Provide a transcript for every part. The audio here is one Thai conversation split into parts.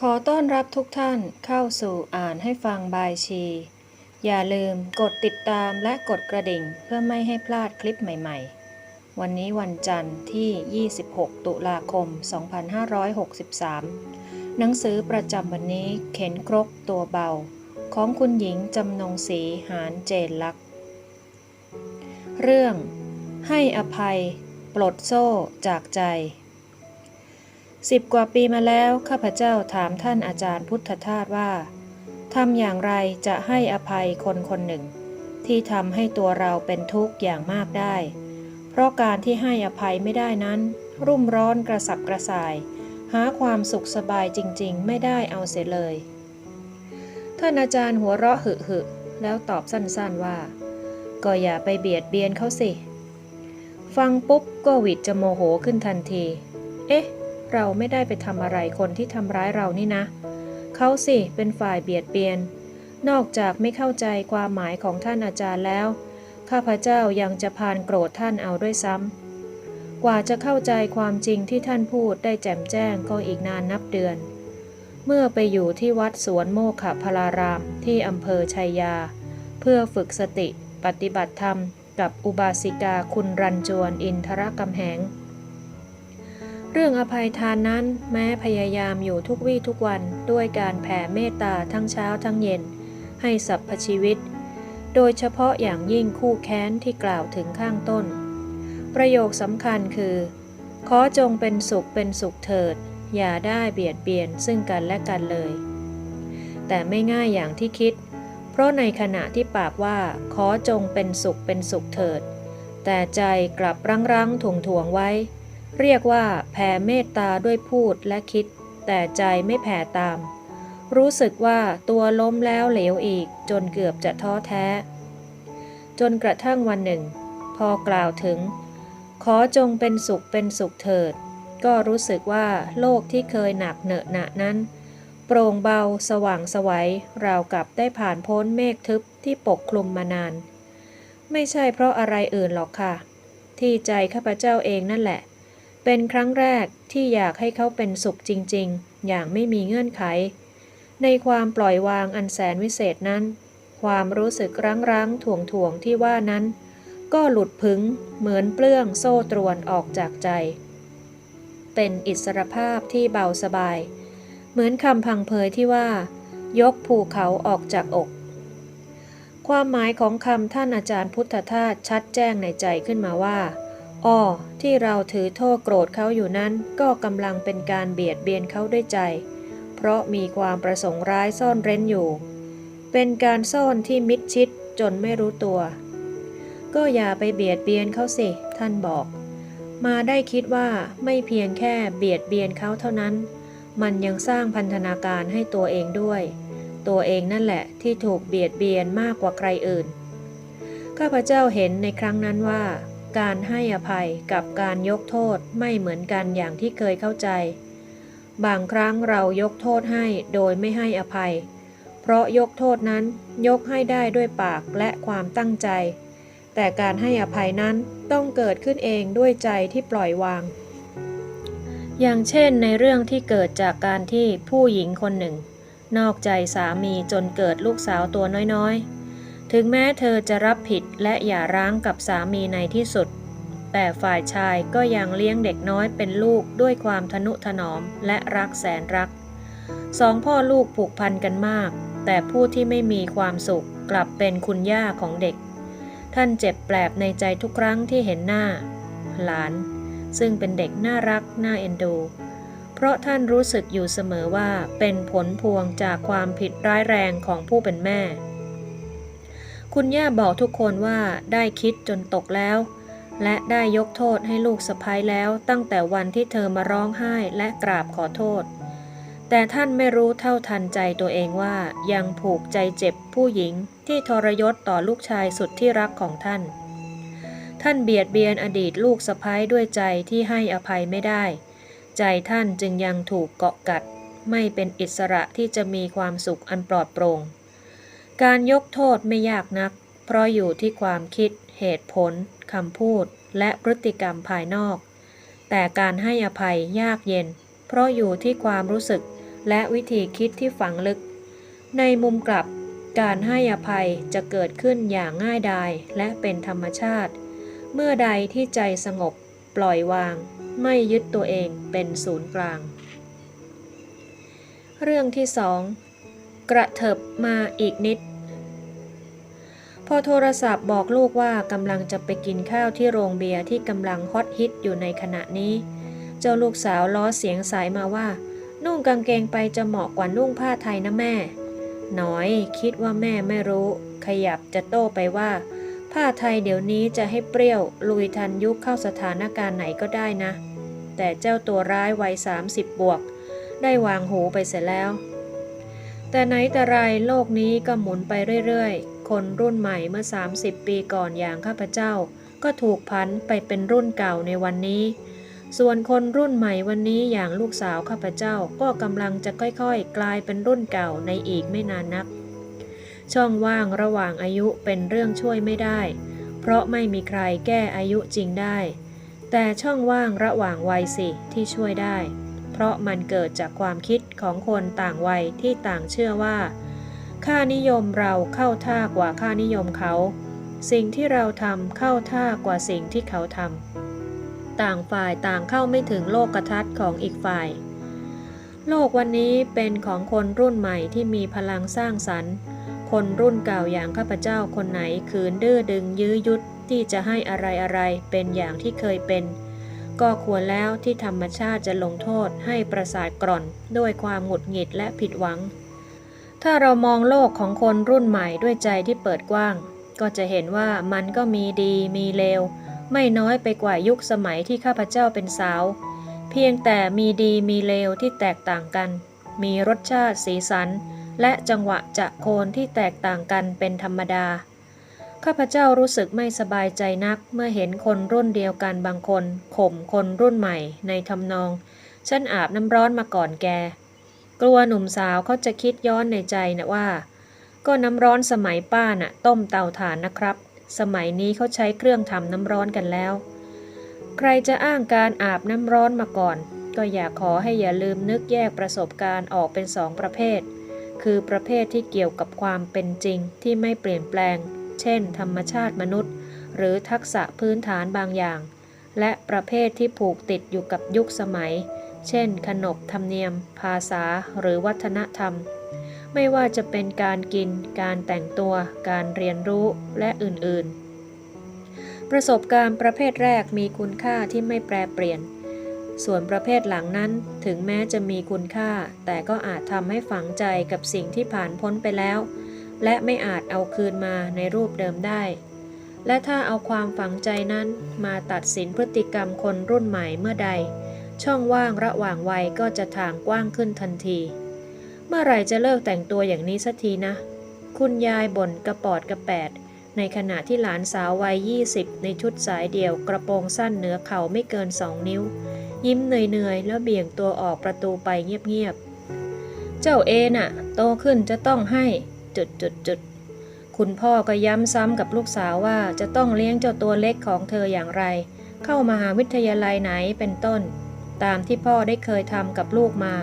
ขอต้อนรับทุกท่านเข้าสู่อ่านให้ฟังบายชี อย่าลืมกดติดตามและกดกระดิ่งเพื่อไม่ให้พลาดคลิปใหม่ๆ วันนี้วันจันทร์ที่ 26 ตุลาคม 2563 หนังสือประจำวันนี้เข็นครกตัวเบา ของคุณหญิงจำนงศรีหานเจนลักษ์เรื่อง ให้อภัย ปลดโซ่จากใจ สิบกว่าปีมาแล้วข้าพเจ้าถามท่านอาจารย์พุทธทาสว่าทำอย่างไรจะให้อภัยคนคนหนึ่ง ที่ทำให้ตัวเราเป็นทุกข์อย่างมากได้ เพราะการที่ให้อภัยไม่ได้นั้น รุ่มร้อนกระสับกระส่าย หาความสุขสบายจริงๆ ไม่ได้เอาเสียเลย ท่านอาจารย์หัวเราะหึหึแล้วตอบสั้นๆว่า ก็อย่าไปเบียดเบียนเขาสิ ฟังปุ๊บก็หวิดจะโมโหขึ้นทันที เอ๊ะ เราไม่ได้ไปทำอะไรคนที่ทำร้ายเรานี่นะ เขาสิเป็นฝ่ายเบียดเบียน นอกจากไม่เข้าใจความหมายของท่านอาจารย์แล้ว ข้าพเจ้ายังจะพานโกรธท่านเอาด้วยซ้ำ กว่าจะเข้าใจความจริงที่ท่านพูดได้แจ่มแจ้งก็อีกนานนับเดือน เมื่อไปอยู่ที่วัดสวนโมขพลารามที่อำเภอชัยยา เพื่อฝึกสติปฏิบัติธรรมกับอุบาสิกาคุณรันจวนอินทรกำแหง เรื่องอภัยทานนั้นแม้พยายามอยู่ทุกวี่ทุกวันด้วยการแผ่เมตตาทั้งเช้าทั้งเย็น ให้สรรพชีวิต โดยเฉพาะอย่างยิ่งคู่แค้นที่กล่าวถึงข้างต้น ประโยคสำคัญคือ ขอจงเป็นสุขเป็นสุขเถิด อย่าได้เบียดเบียนซึ่งกันและกันเลย แต่ไม่ง่ายอย่างที่คิด เพราะในขณะที่ปากว่า ขอจงเป็นสุขเป็นสุขเถิด แต่ใจกลับรั้งรั้งถ่วงถ่วงไว้ เรียกว่าแผ่เมตตาด้วยพูดและคิด แต่ใจไม่แผ่ตาม รู้สึกว่าตัวล้มแล้วเหลวอีกจนเกือบจะท้อแท้ จนกระทั่งวันหนึ่ง พอกล่าวถึง ขอจงเป็นสุขเป็นสุขเถิด ก็รู้สึกว่าโลกที่เคยหนักเหนอะหนะนั้น โปร่งเบาสว่างสวัยราวกับได้ผ่านพ้นเมฆทึบที่ปกคลุมมานาน ไม่ใช่เพราะอะไรอื่นหรอกค่ะ ที่ใจข้าพเจ้าเองนั่นแหละ เป็นครั้งแรกที่อยากให้เขาเป็นสุขจริงๆ อย่างไม่มีเงื่อนไข ในความปล่อยวางอันแสนวิเศษนั้น ความรู้สึกรั้งๆถ่วงถ่วงที่ว่านั้น ก็หลุดพึงเหมือนเปลื้องโซ่ตรวนออกจากใจ เป็นอิสรภาพที่เบาสบาย เหมือนคำพังเพยที่ว่า ยกภูเขาออกจากอก ความหมายของคำท่านอาจารย์พุทธทาสชัดแจ้งในใจขึ้นมาว่า อ้อที่เราถือโทษโกรธเขาอยู่นั้น ก็กำลังเป็นการเบียดเบียนเขาด้วยใจ เพราะมีความประสงค์ร้ายซ่อนเร้นอยู่ เป็นการซ่อนที่มิดชิดจนไม่รู้ตัว ก็อย่าไปเบียดเบียนเขาสิ ท่านบอก มาได้คิดว่าไม่เพียงแค่เบียดเบียนเขาเท่านั้น มันยังสร้างพันธนาการให้ตัวเองด้วย ตัวเองนั่นแหละที่ถูกเบียดเบียนมากกว่าใครอื่น ข้าพเจ้าเห็นในครั้งนั้นว่า การให้อภัยกับการยกโทษไม่เหมือนกันอย่างที่เคยเข้าใจ บางครั้งเรายกโทษให้โดยไม่ให้อภัย เพราะยกโทษนั้นยกให้ได้ด้วยปากและความตั้งใจ แต่การให้อภัยนั้นต้องเกิดขึ้นเองด้วยใจที่ปล่อยวาง อย่างเช่นในเรื่องที่เกิดจากการที่ผู้หญิงคนหนึ่ง นอกใจสามีจนเกิดลูกสาวตัวน้อยๆ ถึงแม้เธอจะรับผิดและหย่าร้างกับสามีในที่สุด แต่ฝ่ายชายก็ยังเลี้ยงเด็กน้อยเป็นลูกด้วยความทนุถนอมและรักแสนรัก สองพ่อลูกผูกพันกันมาก แต่ผู้ที่ไม่มีความสุขกลับเป็นคุณย่าของเด็ก ท่านเจ็บแปลบในใจทุกครั้งที่เห็นหน้า หลาน ซึ่งเป็นเด็กน่ารักน่าเอ็นดู เพราะท่านรู้สึกอยู่เสมอว่าเป็นผลพวงจากความผิดร้ายแรงของผู้เป็นแม่ คุณย่าบอกทุกคนว่าได้คิดจนตกแล้ว และได้ยกโทษให้ลูกสะพ้ยแล้วตั้งแต่วันที่เธอมาร้องไห้และกราบขอโทษ แต่ท่านไม่รู้เท่าทันใจตัวเองว่ายังผูกใจเจ็บผู้หญิงที่ทรยศต่อลูกชายสุดที่รักของท่าน ท่านเบียดเบียนอดีตลูกสะพ้ายด้วยใจที่ให้อภัยไม่ได้ ใจท่านจึงยังถูกเกาะกัด ไม่เป็นอิสระที่จะมีความสุขอันปลอดโปร่ง การยกโทษไม่ยากนัก เพราะอยู่ที่ความคิด เหตุผลคำพูด และพฤติกรรมภายนอก แต่การให้อภัยยากเย็น เพราะอยู่ที่ความรู้สึก และวิธีคิดที่ฝังลึก ในมุมกลับ การให้อภัยจะเกิดขึ้นอย่างง่ายดายและเป็นธรรมชาติ เมื่อใดที่ใจสงบ ปล่อยวาง ไม่ยึดตัวเองเป็นศูนย์กลาง เรื่องที่สอง กระเถิบมาอีกนิด พอโทรศัพท์บอกลูกว่ากำลังจะไปกินข้าวที่โรงเบียร์ที่กำลังฮอตฮิตอยู่ในขณะนี้ เจ้าลูกสาวล้อเสียงสายมาว่า นุ่งกางเกงไปจะเหมาะกว่านุ่งผ้าไทยนะแม่ หน้อยคิดว่าแม่ไม่รู้ ขยับจะโต้ไปว่า ผ้าไทยเดี๋ยวนี้จะให้เปรี้ยว ลุยทันยุคเข้าสถานการณ์ไหนก็ได้นะ แต่เจ้าตัวร้ายวัย30บวก ได้วางหูไปเสร็จแล้ว แต่ไหนแต่ไรโลกนี้ก็หมุนไปเรื่อยๆ คนรุ่นใหม่เมื่อ 30 ปีก่อนอย่างข้าพเจ้า ก็ถูกพันไปเป็นรุ่นเก่าในวันนี้ ส่วนคนรุ่นใหม่วันนี้อย่างลูกสาวข้าพเจ้าก็กำลังจะค่อยๆ กลายเป็นรุ่นเก่าในอีกไม่นานนัก ช่องว่างระหว่างอายุเป็นเรื่องช่วยไม่ได้ เพราะไม่มีใครแก้อายุจริงได้ แต่ช่องว่างระหว่างวัยสิที่ช่วยได้ เพราะมันเกิดจากความคิดของคนต่างวัยที่ต่างเชื่อว่า ค่านิยมเราเข้าท่ากว่าค่านิยมเขา สิ่งที่เราทำเข้าท่ากว่าสิ่งที่เขาทำต่างฝ่ายต่างเข้าไม่ถึงโลกทัศน์ของอีกฝ่าย โลกวันนี้เป็นของคนรุ่นใหม่ที่มีพลังสร้างสรรค์คนรุ่นเก่าอย่างข้าพเจ้าคนไหนขืนดื้อดึงยื้อยุดที่จะให้อะไรอะไรๆเป็นอย่างที่เคยเป็น ก็ควรแล้วที่ธรรมชาติจะลงโทษให้ประสาทกร่อนด้วยความหงุดหงิดและผิดหวัง ถ้าเรามองโลกของคนรุ่นใหม่ด้วยใจที่เปิดกว้าง ก็จะเห็นว่ามันก็มีดีมีเลว ไม่น้อยไปกว่ายุคสมัยที่ข้าพเจ้าเป็นสาว เพียงแต่มีดีมีเลวที่แตกต่างกัน มีรสชาติสีสัน และจังหวะจะโคนที่แตกต่างกันเป็นธรรมดา ข้าพเจ้ารู้สึกไม่สบายใจนักเมื่อเห็นคนรุ่นเดียวกันบางคนข่มคนรุ่นใหม่ในทำนอง ฉันอาบน้ำร้อนมาก่อนแก กลัวหนุ่มสาวเขาจะคิดย้อนในใจนะว่า ก็น้ำร้อนสมัยป้าน่ะ ต้มเตาถ่านนะครับ สมัยนี้เขาใช้เครื่องทำน้ำร้อนกันแล้ว ใครจะอ้างการอาบน้ำร้อนมาก่อน ก็อยากขอให้อย่าลืมนึกแยกประสบการณ์ออกเป็นสองประเภท คือประเภทที่เกี่ยวกับความเป็นจริงที่ไม่เปลี่ยนแปลง เช่น ธรรมชาติมนุษย์ หรือทักษะพื้นฐานบางอย่าง และประเภทที่ผูกติดอยู่กับยุคสมัย เช่น ขนบธรรมเนียม ภาษา หรือวัฒนธรรม ไม่ว่าจะเป็นการกิน การแต่งตัว การเรียนรู้ และอื่นๆ ประสบการณ์ประเภทแรกมีคุณค่าที่ไม่แปรเปลี่ยนส่วนประเภทหลังนั้นถึงแม้จะมีคุณค่า แต่ก็อาจทำให้ฝังใจกับสิ่งที่ผ่านพ้นไปแล้ว และไม่อาจเอาคืนมาในรูปเดิมได้ และถ้าเอาความฝังใจนั้นมาตัดสินพฤติกรรมคนรุ่นใหม่เมื่อใด ช่องว่างระหว่างวัยก็จะทางกว้างขึ้นทันที เมื่อไหร่จะเลิกแต่งตัวอย่างนี้สักทีนะ คุณยายบ่นกระปอดกระแปด ในขณะที่หลานสาววัย 20 ในชุดสายเดี่ยวกระโปรงสั้นเหนือเข่าไม่เกินสองนิ้ว ยิ้มเหนื่อยๆแล้วเบี่ยงตัวออกประตูไปเงียบๆเจ้าเอน่ะ โตขึ้นจะต้องให้ จุดจุดจุดคุณพ่อก็ย้ำซ้ำกับลูกสาวว่าจะต้องเลี้ยงเจ้าตัวเล็กของเธออย่างไร เข้ามหาวิทยาลัยไหนเป็นต้น ตามที่พ่อได้เคยทำกับลูกมา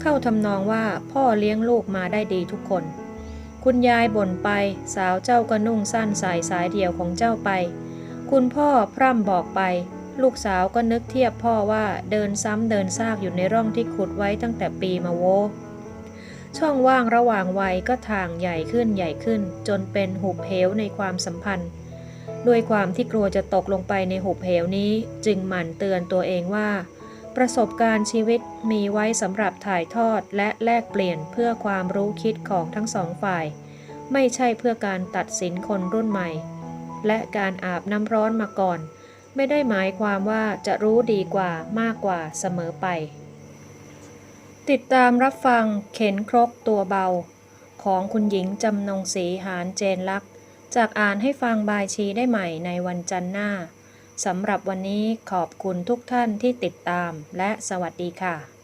เข้าทำนองว่าพ่อเลี้ยงลูกมาได้ดีทุกคน คุณยายบ่นไปสาวเจ้าก็นุ่งสั้นสายสายเดียวของเจ้าไป คุณพ่อพร่ำบอกไป ลูกสาวก็นึกเทียบพ่อว่าเดินซ้ำเดินซากอยู่ในร่องที่ขุดไว้ตั้งแต่ปีมาโว ช่องว่างระหว่างวัยก็ทางใหญ่ขึ้นใหญ่ขึ้น จนเป็นหุบเหวในความสัมพันธ์ ด้วยความที่กลัวจะตกลงไปในหุบเหวนี้ จึงหมั่นเตือนตัวเองว่า ประสบการณ์ชีวิตมีไว้สำหรับถ่ายทอดและแลกเปลี่ยนเพื่อความรู้คิดของทั้งสองฝ่าย ไม่ใช่เพื่อการตัดสินคนรุ่นใหม่ และการอาบน้ำร้อนมาก่อน ไม่ได้หมายความว่าจะรู้ดีกว่ามากกว่าเสมอไป ติดตามรับฟังเข็นครกตัวเบา ของคุณหญิงจำนงศรีหานเจนลักษ์จากอ่านให้ฟังบายชีได้ใหม่ในวันจันทร์หน้าสำหรับวันนี้ขอบคุณทุกท่านที่ติดตามและสวัสดีค่ะ